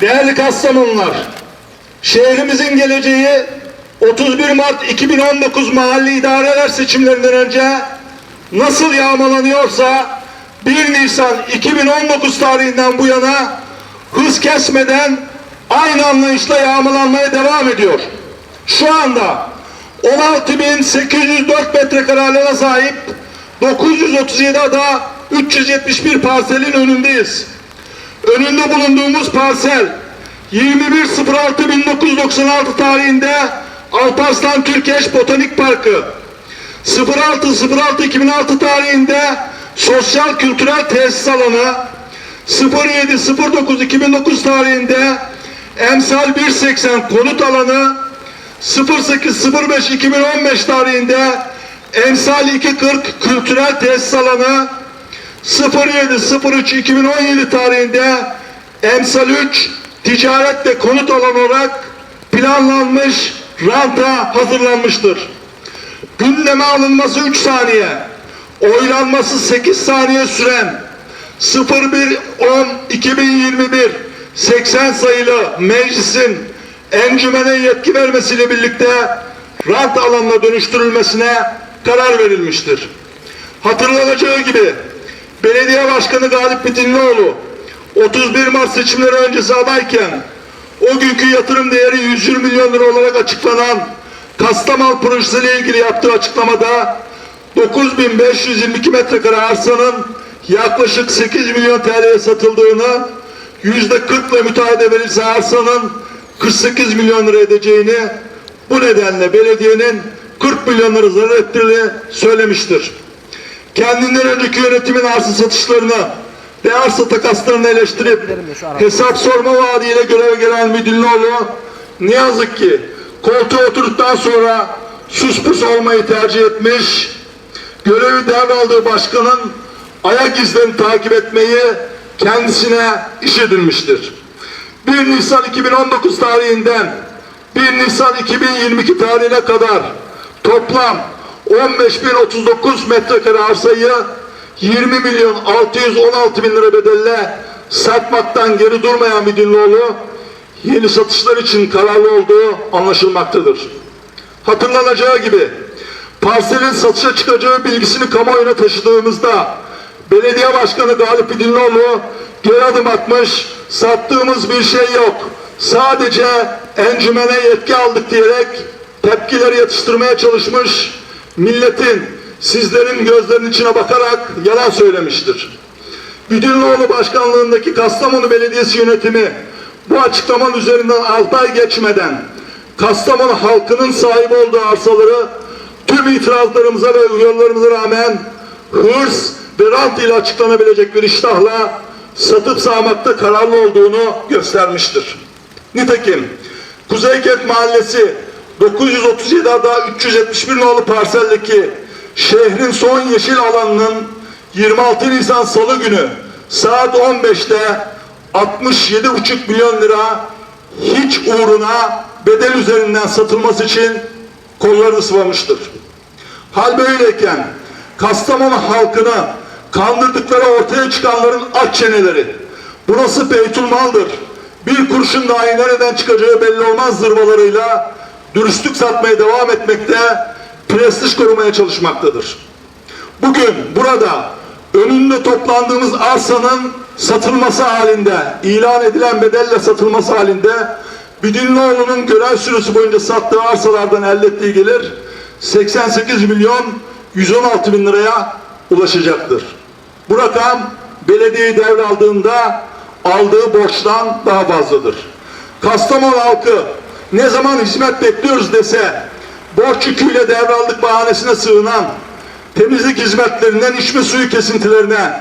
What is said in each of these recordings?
Değerli Kastamonular, şehrimizin geleceği 31 Mart 2019 mahalli idareler seçimlerinden önce nasıl yağmalanıyorsa 1 Nisan 2019 tarihinden bu yana hız kesmeden aynı anlayışla yağmalanmaya devam ediyor. Şu anda 16.804 metrekare alana sahip 937 ada 371 parselin önündeyiz. Önünde bulunduğumuz parsel 21.06.1996 tarihinde Alparslan Türkeş Botanik Parkı. 06.06.2006 tarihinde Sosyal Kültürel Tesis Alanı. 07.09.2009 tarihinde Emsal 180 Konut Alanı. 08.05.2015 tarihinde Emsal 240 Kültürel Tesis Alanı 07.03.2017 tarihinde Emsal 3 ticaret ve konut alanı olarak planlanmış ranta hazırlanmıştır. Gündeme alınması 3 saniye, oylanması 8 saniye süren 01.10.2021 80 sayılı meclisin encümene yetki vermesiyle birlikte rant alanına dönüştürülmesine karar verilmiştir. Hatırlanacağı gibi Belediye Başkanı Galip Bitinlioğlu 31 Mart seçimleri öncesi adayken o günkü yatırım değeri 120 milyon lira olarak açıklanan Kastamal projesiyle ilgili yaptığı açıklamada 9522 metrekare arsanın yaklaşık 8 milyon TL'ye satıldığını yüzde 40 ile müteahhide verilse arsanın 48 milyon lira edeceğini bu nedenle belediyenin 40 milyon lira zarar ettiğini söylemiştir kendinden önceki yönetimin arsa satışlarını ve arsa takaslarını eleştirip hesap sorma vaadiyle göreve gelen Müdürlüoğlu ne yazık ki koltuğa oturduktan sonra sus pus olmayı tercih etmiş, görevi devraldığı başkanın ayak izlerini takip etmeyi kendisine iş edinmiştir. 1 Nisan 2019 tarihinden 1 Nisan 2022 tarihine kadar toplam 15.039 metrekare arsayı 20 milyon 616 bin lira bedelle satmaktan geri durmayan Midinlioğlu yeni satışlar için kararlı olduğu anlaşılmaktadır. Hatırlanacağı gibi parselin satışa çıkacağı bilgisini kamuoyuna taşıdığımızda belediye başkanı Galip İdilioğlu geri adım atmış, sattığımız bir şey yok. Sadece encümene yetki aldık diyerek tepkileri yatıştırmaya çalışmış, milletin sizlerin gözlerinin içine bakarak yalan söylemiştir. Güdüllüoğlu başkanlığındaki Kastamonu Belediyesi yönetimi bu açıklamanın üzerinden 6 ay geçmeden Kastamonu halkının sahip olduğu arsaları tüm itirazlarımıza ve uyarılarımıza rağmen hırs ve rant ile açıklanabilecek bir iştahla satıp sağmakta kararlı olduğunu göstermiştir. Nitekim Kuzeykent Mahallesi 937 ada 371 nolu parseldeki şehrin son yeşil alanının 26 Nisan Salı günü saat 15'te 67,5 milyon lira hiç uğruna bedel üzerinden satılması için kollarını sıvamıştır. Hal böyleyken Kastamonu halkını kandırdıkları ortaya çıkanların aç çeneleri burası Beytülmal'dır. Bir kurşun dahi nereden çıkacağı belli olmaz zırvalarıyla dürüstlük satmaya devam etmekte, prestij korumaya çalışmaktadır. Bugün burada önünde toplandığımız arsanın satılması halinde, ilan edilen bedelle satılması halinde Büdünlüoğlu'nun görev süresi boyunca sattığı arsalardan elde ettiği gelir 88 milyon 116 bin liraya ulaşacaktır. Bu rakam belediyeyi devraldığında aldığı borçtan daha fazladır. Kastamonu halkı ne zaman hizmet bekliyoruz dese borç yüküyle devraldık bahanesine sığınan temizlik hizmetlerinden içme suyu kesintilerine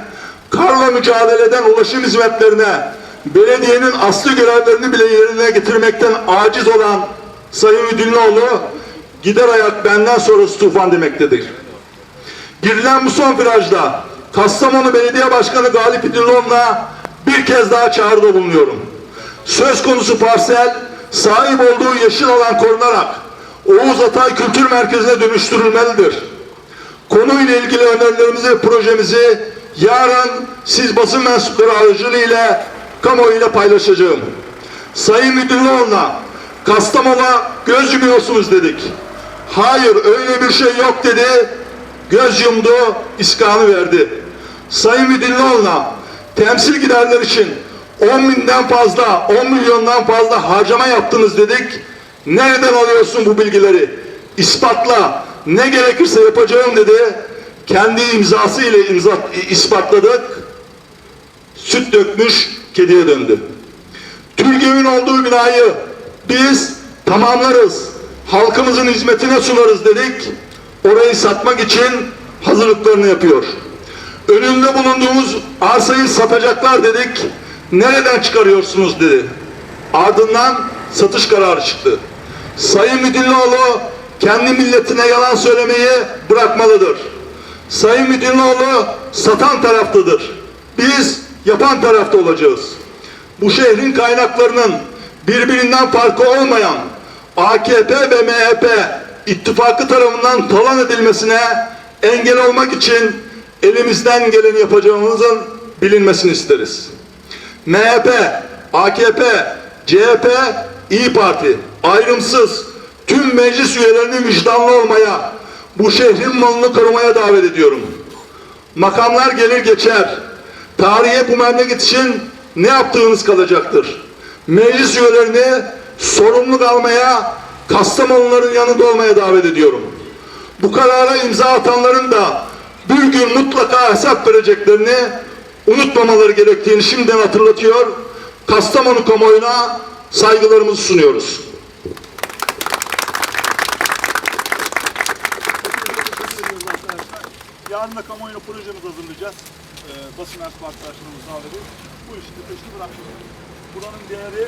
karla mücadeleden ulaşım hizmetlerine belediyenin aslı görevlerini bile yerine getirmekten aciz olan Sayın Müdürlüoğlu gider ayak benden sonrası tufan demektedir. Girilen bu son virajda Kastamonu Belediye Başkanı Galip İdilon'la bir kez daha çağrıda bulunuyorum. Söz konusu parsel sahip olduğu yeşil alan korunarak Oğuz Atay Kültür Merkezi'ne dönüştürülmelidir. Konuyla ilgili önerilerimizi projemizi yarın siz basın mensupları aracılığıyla kamuoyuyla paylaşacağım. Sayın Müdürlüoğlu'na Kastamonu'na göz yumuyorsunuz dedik. Hayır öyle bir şey yok dedi. Göz yumdu, iskanı verdi. Sayın Müdürlüoğlu'na temsil giderler için 10 binden fazla, 10 milyondan fazla harcama yaptınız dedik. Nereden alıyorsun bu bilgileri? İspatla. Ne gerekirse yapacağım dedi. Kendi imzası ile imza, ispatladık. Süt dökmüş kediye döndü. Türgev'in olduğu binayı biz tamamlarız. Halkımızın hizmetine sunarız dedik. Orayı satmak için hazırlıklarını yapıyor. Önünde bulunduğumuz arsayı satacaklar dedik. Nereden çıkarıyorsunuz dedi. Ardından satış kararı çıktı. Sayın Müdürlüoğlu kendi milletine yalan söylemeyi bırakmalıdır. Sayın Müdürlüoğlu satan taraftadır. Biz yapan tarafta olacağız. Bu şehrin kaynaklarının birbirinden farkı olmayan AKP ve MHP ittifakı tarafından talan edilmesine engel olmak için elimizden geleni yapacağımızın bilinmesini isteriz. MHP, AKP, CHP, İyi Parti ayrımsız tüm meclis üyelerini vicdanlı olmaya, bu şehrin malını korumaya davet ediyorum. Makamlar gelir geçer. Tarihe bu memleket için ne yaptığınız kalacaktır. Meclis üyelerini sorumluluk almaya, Kastamonuların yanında olmaya davet ediyorum. Bu karara imza atanların da bir gün mutlaka hesap vereceklerini unutmamaları gerektiğini şimdiden hatırlatıyor. Kastamonu kamuoyuna saygılarımızı sunuyoruz. Yarın da kamuoyuna projemizi hazırlayacağız. Ee, basın mensubu arkadaşlarımızla haberi. Bu işi peşini bırakmayacağız. Buranın değeri